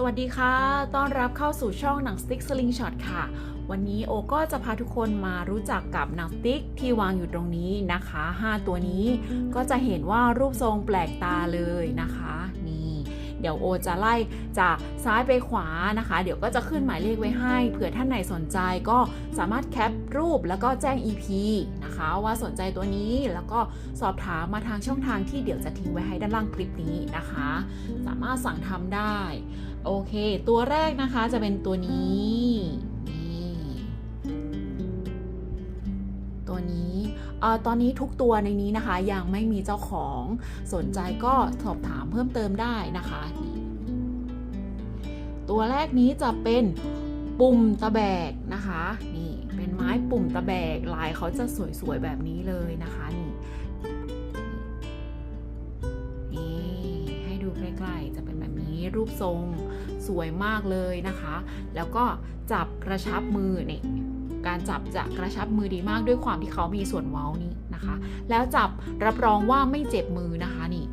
สวัสดีค่ะ ต้อนรับเข้าสู่ช่องหนังสติ๊กสลิงช็อตค่ะ วันนี้โอก็จะพาทุกคนมารู้จักกับหนังสติ๊กที่วางอยู่ตรงนี้นะคะ 5 ตัวนี้ก็จะเห็นว่ารูปทรงแปลกตาเลยนะคะ เดี๋ยวโอจะไล่จากซ้ายไปขวานะคะ เดี๋ยวก็จะขึ้นหมายเลขไว้ให้ เผื่อท่านไหนสนใจก็สามารถแคปรูปแล้วก็แจ้ง EP นะคะ ว่าสนใจตัวนี้แล้วก็สอบถามมาทางช่องทางที่เดี๋ยวจะทิ้งไว้ให้ด้านล่างคลิปนี้นะคะ สามารถสั่งทำได้ โอเค ตัวแรกนะคะจะเป็นตัวนี้ ตอนนี้ทุกตัวในนี้นะคะยังไม่มีเจ้าของสนใจก็สอบถามเพิ่มเติมได้นะคะ ตัวแรกนี้จะเป็นปุ่มตะแบกนะคะนี่เป็นไม้ปุ่มตะแบกลายเขาจะสวยๆแบบนี้เลยนะคะนี่นี่ให้ดูใกล้ๆจะเป็นแบบนี้รูปทรงสวยมากเลยนะคะ แล้วก็จับกระชับมือนี่ การจับจะกระชับมือดีมากด้วยความที่เขามีส่วนเว้านี่นะคะ แล้วจับรับรองว่าไม่เจ็บมือนะคะนี่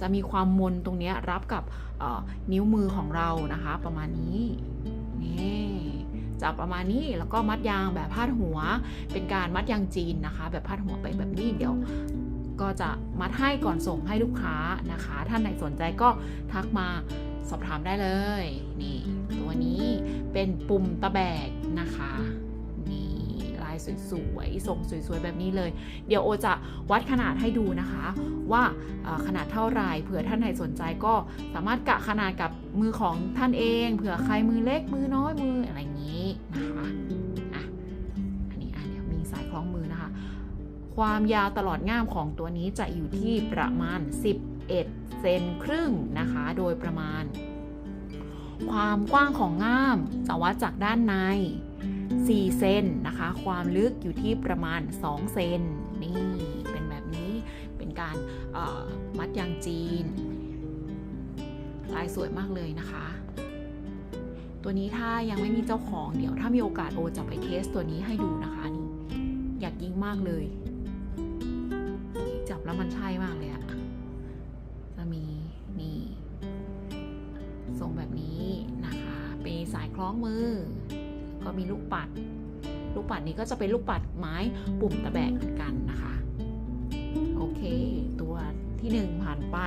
จะมีความมนตรงนี้รับกับนิ้วมือของเรานะคะ ประมาณนี้นี่จับประมาณนี้แล้วก็มัดยางแบบพาดหัว เป็นการมัดยางจีนนะคะ แบบพาดหัวไปแบบนี้เดี๋ยวก็จะมัดให้ก่อนส่งให้ลูกค้านะคะ ท่านไหนสนใจก็ทักมาสอบถามได้เลย นี่ ตัวนี้เป็นปุ่มตะแบกนะคะายสวยๆทรงสวยๆแบบนี้เลย เดี๋ยวโอจะวัดขนาดให้ดูนะคะ ว่าขนาดเท่าไรเผื่อท่านไหนสนใจก็สามารถกะขนาดกับมือของท่านเองเผื่อใครมือเล็กมือน้อยมืออะไรอย่างนี้นะคะอะอันนี้อะเดี๋ยวมีสายคล้องมือนะคะ ความยาวตลอดง่ามของตัวนี้จะอยู่ที่ประมาณ 11เซนครึ่งนะคะ โดยประมาณความกว้างของง่ามจะวัดจากด้านใน 4 เซนนะคะ ความลึกอยู่ที่ประมาณ 2 เซนนี่เป็นแบบนี้เป็นการมัดยางจีน ลายสวยมากเลยนะคะ ตัวนี้ถ้ายังไม่มีเจ้าของเดี๋ยวถ้ามีโอกาสโอจะไปเทสตัวนี้ให้ดูนะคะนี่อยากยิงมากเลย จับแล้วมันใช่มากเลยอะจะมีนี่ทรงแบบนี้นะคะ เป็นสายคล้องมือ ก็มีลูกปัด ลูกปัดนี้ก็จะเป็นลูกปัดไม้ปุ่มตะแบกเหมือนกันนะคะ โอเค ตัวที่หนึ่งผ่านไป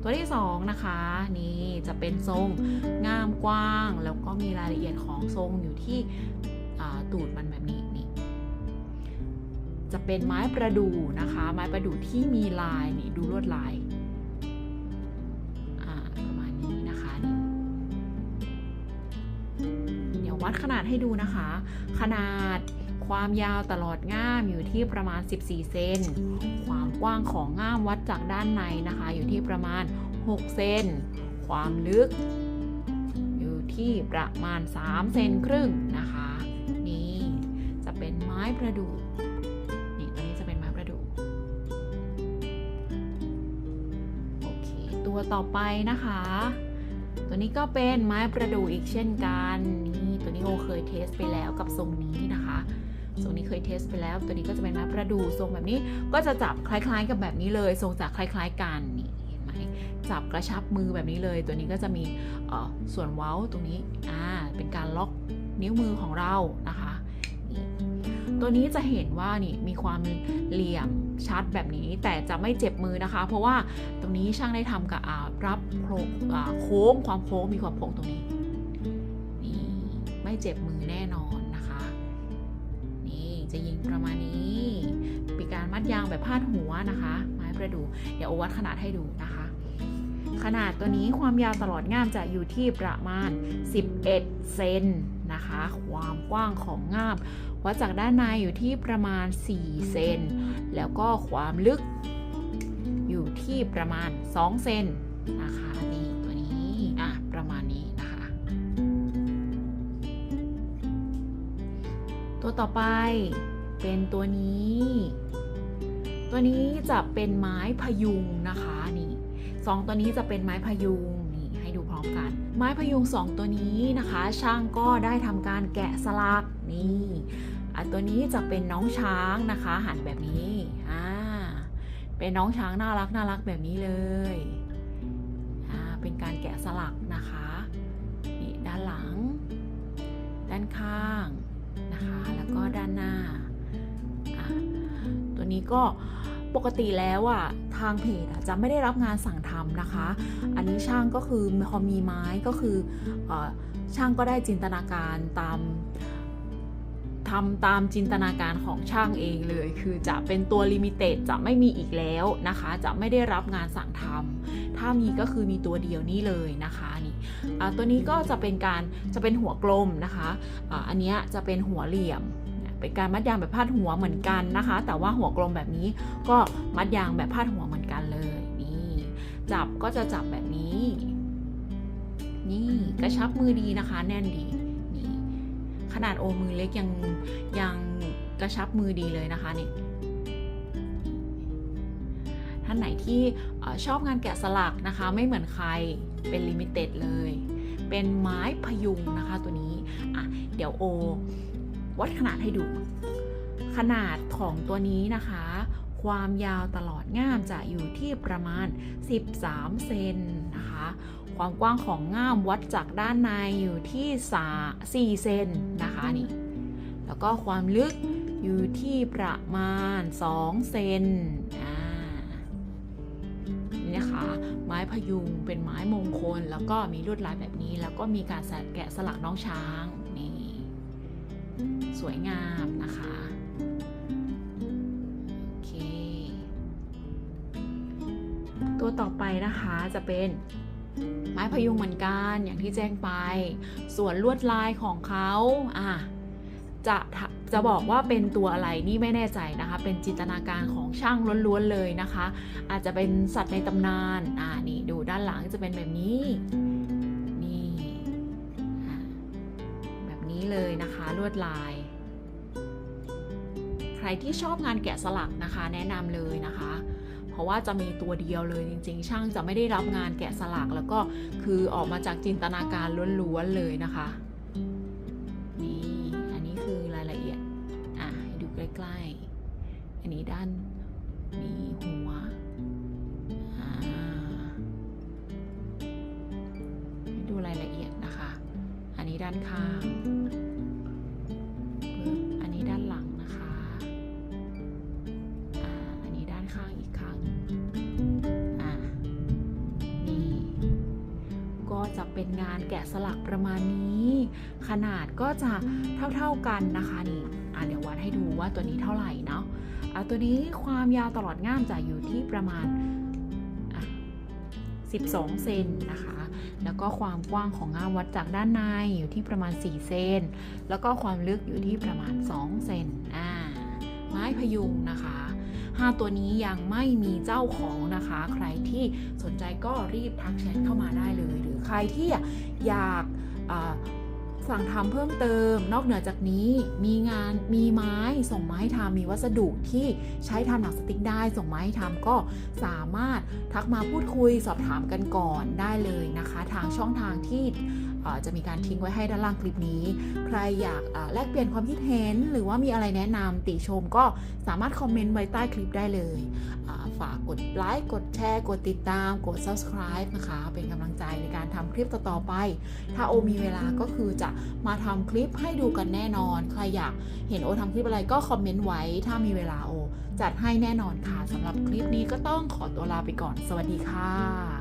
ตัวที่สองนะคะ นี่จะเป็นทรงงามกว้าง แล้วก็มีรายละเอียดของทรงอยู่ที่อ่าตูดมันแบบนี้นี่จะเป็นไม้ประดู่นะคะ ไม้ประดู่ที่มีลายนี่ดูลวดลาย ดขนาดให้ดูนะคะ ขนาดความยาวตลอดง่ามอยู่ที่ประมาณ 14 เซน ความกว้างของง่ามวัดจากด้านในนะคะ อยู่ที่ประมาณ 6 เซน ความลึก อยู่ที่ประมาณ 3 เซนครึ่งนะคะ นี่จะเป็นไม้ประดู่นี่ตัวนี้จะเป็นไม้ประดู่โอเค ตัวต่อไปนะคะ ตัวนี้ก็เป็นไม้ประดู่อีกเช่นกันนี่ นี้โอเคยเทสไปแล้วกับทรงนี้นะคะทรงนี้เคยเทสไปแล้ว ตัวนี้ก็จะเป็นไม้ประดู่ทรงแบบนี้ก็จะจับคล้าย ๆ กับแบบนี้เลย ทรงจะคล้าย ๆ กันนี่เห็นไหมจับกระชับมือแบบนี้เลย ตัวนี้ก็จะมีส่วนเว้าตรงนี้อ่าเป็นการล็อกนิ้วมือของเรานะคะนี่ตัวนี้จะเห็นว่านี่มีความเหลี่ยมชัดแบบนี้แต่จะไม่เจ็บมือนะคะ เพราะว่าตรงนี้ช่างได้ทำกับอ่ารับโค้งความโค้งมีความโค้งตรงนี้ ไม่เจ็บมือแน่นอนนะคะ นี่จะยิงประมาณนี้เป็นการมัดยางแบบพาดหัวนะคะ ไม้ประดู่เดี๋ยวโอวัดขนาดให้ดูนะคะ ขนาดตัวนี้ความยาวตลอดง่ามจะอยู่ที่ประมาณ 11 เซนนะคะ ความกว้างของง่ามวัดจากด้านในอยู่ที่ประมาณ 4 เซนแล้วก็ความลึกอยู่ที่ประมาณ 2 เซนนะคะนี่ ตัวต่อไปเป็นตัวนี้ ตัวนี้จะเป็นไม้พยุงนะคะนี่สองตัวนี้จะเป็นไม้พยุงนี่ให้ดูพร้อมกัน ไม้พยุงสองตัวนี้นะคะ ช่างก็ได้ทำการแกะสลักนี่อันตัวนี้จะเป็นน้องช้างนะคะ หันแบบนี้อ่าเป็นน้องช้างน่ารักน่ารักแบบนี้เลยอ่าเป็นการแกะสลักนะคะนี่ด้านข้างนะคะแล้ว ก็ด้านหน้า ตัวนี้ก็ปกติแล้วอะทางเพจจะไม่ได้รับงานสั่งทำนะคะ อันนี้ช่างก็คือพอมีไม้ก็คืออช่างก็ได้จินตนาการตามทำตามจินตนาการของช่างเองเลย คือจะเป็นตัวลิมิเต็ดจะไม่มีอีกแล้วนะคะ จะไม่ได้รับงานสั่งทำถ้ามีก็คือมีตัวเดียวนี่เลยนะคะนี่ตัวนี้ก็จะเป็นการจะเป็นหัวกลมนะคะ อันนี้จะเป็นหัวเหลี่ยม เป็นการมัดยางแบบพาดหัวเหมือนกันนะคะ แต่ว่าหัวกลมแบบนี้ก็มัดยางแบบพาดหัวเหมือนกันเลยนี่จับก็จะจับแบบนี้ นี่กระชับมือดีนะคะ แน่นดีนี่ขนาดโอมือเล็กยังยังกระชับมือดีเลยนะคะนี่ท่านไหนที่ชอบงานแกะสลักนะคะ ไม่เหมือนใครเป็นลิมิเต็ดเลย เป็นไม้พยุงนะคะตัวนี้อะเดี๋ยวโอ วัดขนาดให้ดู ขนาดของตัวนี้นะคะ ความยาวตลอดง่ามจะอยู่ที่ประมาณ 13 เซนนะคะ ความกว้างของง่ามวัดจากด้านในอยู่ที่ 4 เซนนะคะนี่ แล้วก็ความลึกอยู่ที่ประมาณ 2 เซนอ่านี่นะคะไม้พยุงเป็นไม้มงคล แล้วก็มีลวดลายแบบนี้ แล้วก็มีการแกะสลักน้องช้าง สวยงามนะคะโอเคตัวต่อไปนะคะจะเป็นไม้พยุงเหมือนกันอย่างที่แจ้งไป ส่วนลวดลายของเขาอะจะจะบอกว่าเป็นตัวอะไรนี่ไม่แน่ใจนะคะ เป็นจินตนาการของช่างล้วนๆเลยนะคะ อาจจะเป็นสัตว์ในตำนานอ่านี่ดูด้านหลังจะเป็นแบบนี้ นี้เลยนะคะลวดลาย ใครที่ชอบงานแกะสลักนะคะ แนะนำเลยนะคะ เพราะว่าจะมีตัวเดียวเลยจริง ๆ ช่างจะไม่ได้รับงานแกะสลักแล้วก็คือออกมาจากจินตนาการล้วนๆเลยนะคะนี่อันนี้คือรายละเอียดอะให้ดูใกล้ ๆ อันนี้ด้านมีหัว นนี้ด้านข้างอันนี้ด้านหลังนะคะอันนี้ด้านข้างอีกครั้งอ่านี่ก็จะเป็นงานแกะสลักประมาณนี้ ขนาดก็จะเท่าๆกันนะคะนี่อ่าเดี๋ยววัดให้ดูว่าตัวนี้เท่าไหร่เนาะอ่าตัวนี้ความยาวตลอดง่ามจะอยู่ที่ประมาณอะ12 เซนนะคะ แล้วก็ความกว้างของง่ามวัดจากด้านในอยู่ที่ประมาณ 4 เซน แล้วก็ความลึกอยู่ที่ประมาณ 2 เซนอ่าไม้พยุงนะคะ 5 ตัวนี้ยังไม่มีเจ้าของนะคะ ใครที่สนใจก็รีบทักแชทเข้ามาได้เลย หรือใครที่อยากอ สั่งทำเพิ่มเติม นอกเหนือจากนี้มีงานมีไม้ส่งไมาให้ทำมีวัสดุที่ใช้ทำหนังสติ๊กได้ ส่งไมาให้ทำก็สามารถทักมาพูดคุยสอบถามกันก่อนได้เลยนะคะ ทางช่องทางที่ จะมีการทิ้งไว้ให้ด้านล่างคลิปนี้ ใครอยากแลกเปลี่ยนความคิดเห็น หรือว่ามีอะไรแนะนำติชมก็สามารถคอมเมนต์ไว้ใต้คลิปได้เลยฝากกดไลค์กดแชร์ กดติดตาม กด subscribe นะคะ เป็นกำลังใจในการทำคลิปต่อๆไป ถ้าโอมีเวลาก็คือจะมาทำคลิปให้ดูกันแน่นอน ใครอยากเห็นโอทำคลิปอะไรก็คอมเมนต์ไว้ ถ้ามีเวลาโอ จัดให้แน่นอนค่ะสำหรับคลิปนี้ก็ต้องขอตัวลาไปก่อน สวัสดีค่ะ